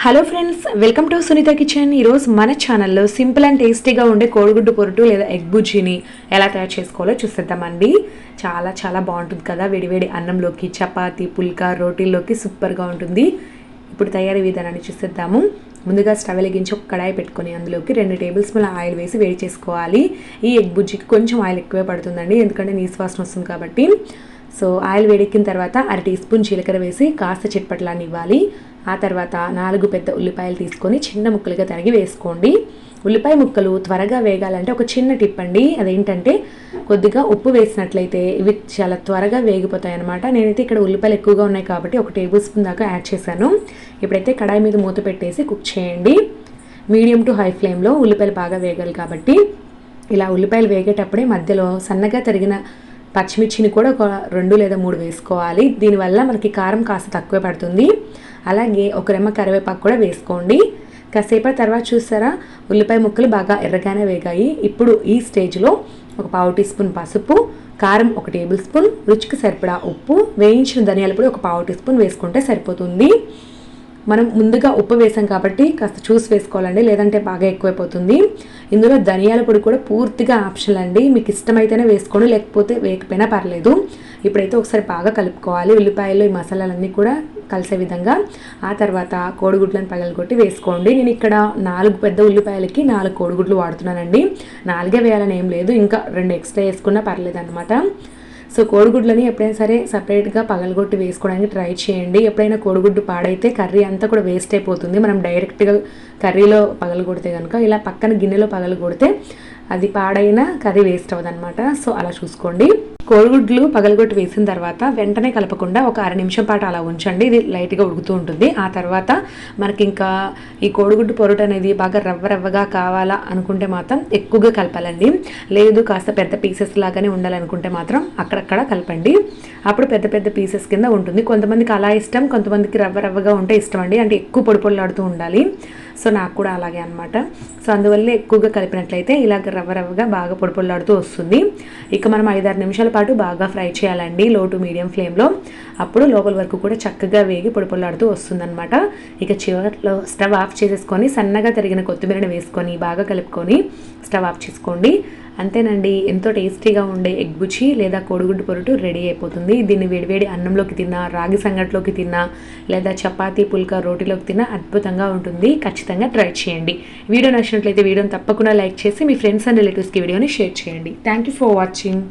Hello friends welcome to Sunitha kitchen ఈరోజు మన ఛానల్లో సింపుల్ అండ్ టేస్టీగా ఉండే కోడిగుడ్డు పొరుటు లేదా ఎగ్ బుజ్జిని ఎలా తయారు చేసుకోవాలో చూసేద్దామండి. చాలా చాలా బాగుంటుంది కదా వేడివేడి అన్నంలోకి చపాతీ పుల్కా రోటీల్లోకి సూపర్గా ఉంటుంది. ఇప్పుడు తయారీ విధానాన్ని చూసేద్దాము. ముందుగా స్టవ్ వెలిగించి ఒక కడాయి పెట్టుకొని అందులోకి రెండు టేబుల్ స్పూన్ ఆయిల్ వేసి వేడి చేసుకోవాలి. ఈ ఎగ్ బుజ్జికి కొంచెం ఆయిల్ ఎక్కువే పడుతుందండి ఎందుకంటే నీసువాసన వస్తుంది కాబట్టి. సో ఆయిల్ వేడెక్కిన తర్వాత అర టీ స్పూన్ జీలకర్ర వేసి కాస్త చిట్పట్లాన్ని ఇవ్వాలి. ఆ తర్వాత నాలుగు పెద్ద ఉల్లిపాయలు తీసుకొని చిన్న ముక్కలుగా తరిగి వేసుకోండి. ఉల్లిపాయ ముక్కలు త్వరగా వేగాలంటే ఒక చిన్న టిప్ అండి. అదేంటంటే కొద్దిగా ఉప్పు వేసినట్లయితే ఇవి చాలా త్వరగా వేగిపోతాయి అనమాట నేనైతే ఇక్కడ ఉల్లిపాయలు ఎక్కువగా ఉన్నాయి కాబట్టి ఒక టేబుల్ స్పూన్ దాకా యాడ్ చేశాను. ఇప్పుడైతే కడాయి మీద మూత పెట్టేసి కుక్ చేయండి. మీడియం టు హై ఫ్లేమ్లో ఉల్లిపాయలు బాగా వేగాలి కాబట్టి. ఇలా ఉల్లిపాయలు వేగేటప్పుడే మధ్యలో సన్నగా తరిగిన పచ్చిమిర్చిని కూడా ఒక రెండు లేదా మూడు వేసుకోవాలి. దీనివల్ల మనకి కారం కాస్త తక్కువ పడుతుంది. అలాగే ఒక రెమ్మ కరివేపాకు కూడా వేసుకోండి. కాసేపటి తర్వాత చూసారా ఉల్లిపాయ ముక్కలు బాగా ఎర్రగానే వేగాయి. ఇప్పుడు ఈ స్టేజ్లో ఒక పావు టీ స్పూన్ పసుపు కారం ఒక టేబుల్ స్పూన్ రుచికి సరిపడా ఉప్పు వేయించిన ధనియాల పొడి ఒక పావు టీ స్పూన్ వేసుకుంటే సరిపోతుంది. మనం ముందుగా ఉప్పు వేసాం కాబట్టి కాస్త చూసి వేసుకోవాలండి లేదంటే బాగా ఎక్కువైపోతుంది. ఇందులో ధనియాల పొడి కూడా పూర్తిగా ఆప్షన్ అండి. మీకు ఇష్టమైతేనే వేసుకోండి లేకపోతే వేయకపోయినా పర్లేదు. ఇప్పుడైతే ఒకసారి బాగా కలుపుకోవాలి. ఉల్లిపాయలు ఈ మసాలాలన్నీ కూడా కలిసే విధంగా. ఆ తర్వాత కోడిగుడ్లను పగలగొట్టి వేసుకోండి. నేను ఇక్కడ నాలుగు పెద్ద ఉల్లిపాయలకి నాలుగు కోడిగుడ్లు వాడుతున్నానండి. నాలుగే వేయాలని ఏం లేదు. ఇంకా రెండు ఎక్స్ట్రా వేసుకున్నా పర్లేదు సో కోడిగుడ్లని ఎప్పుడైనా సరే సపరేట్గా పగలగొట్టి వేసుకోవడానికి ట్రై చేయండి. ఎప్పుడైనా కోడిగుడ్డు పాడైతే కర్రీ అంతా కూడా వేస్ట్ అయిపోతుంది. మనం డైరెక్ట్గా కర్రీలో పగలగొడితే కనుక ఇలా పక్కన గిన్నెలో పగలగొడితే అది పాడైన కర్రీ వేస్ట్ అవ్వదు అనమాట సో అలా చూసుకోండి. కోడిగుడ్లు పగలగొట్టి వేసిన తర్వాత వెంటనే కలపకుండా ఒక అర నిమిషం పాటు అలా ఉంచండి. ఇది లైట్గా ఉడుకుతూ ఉంటుంది. ఆ తర్వాత మనకి ఇంకా ఈ కోడిగుడ్డు పొరటు అనేది బాగా రవ్వ రవ్వగా కావాలా అనుకుంటే మాత్రం ఎక్కువగా కలపాలండి. లేదు కాస్త పెద్ద పీసెస్ లాగానే ఉండాలనుకుంటే మాత్రం అక్కడక్కడ కలపండి. అప్పుడు పెద్ద పెద్ద పీసెస్ కింద ఉంటుంది. కొంతమందికి అలా ఇష్టం కొంతమందికి రవ్వ రవ్వగా ఉంటే ఇష్టం అండి. అంటే ఎక్కువ పొడి పొడిలాడుతూ ఉండాలి. సో నాకు కూడా అలాగే అనమాట సో అందువల్ల ఎక్కువగా కలిపినట్లయితే ఇలాగ రవ్వ రవ్వగా బాగా పొడి పొడిలాడుతూ వస్తుంది. ఇక మనం ఐదారు నిమిషాలు పాటు బాగా ఫ్రై చేయాలండి లో టు మీడియం ఫ్లేమ్లో అప్పుడు లోపల వరకు కూడా చక్కగా వేగి పొడిపొల్లాడుతూ వస్తుందనమాట వస్తుందన్నమాట. ఇక చివరిలో స్టవ్ ఆఫ్ చేసేసుకొని సన్నగా తరిగిన కొత్తిమీరని వేసుకొని బాగా కలుపుకొని స్టవ్ ఆఫ్ చేసుకోండి. అంతేనండి ఎంతో టేస్టీగా ఉండే ఎగ్ బుచ్చి లేదా కోడిగుడ్డు పొరుటు రెడీ అయిపోతుంది. దీన్ని వేడివేడి అన్నంలోకి తిన్నా రాగి సంగట్లోకి తిన్నా లేదా చపాతీ పుల్కా రోటీలోకి తిన్నా అద్భుతంగా ఉంటుంది. ఖచ్చితంగా ట్రై చేయండి. వీడియో నచ్చినట్లయితే వీడియోని తప్పకుండా లైక్ చేసి మీ ఫ్రెండ్స్ అండ్ రిలేటివ్స్కి వీడియోని షేర్ చేయండి. Thank you for watching.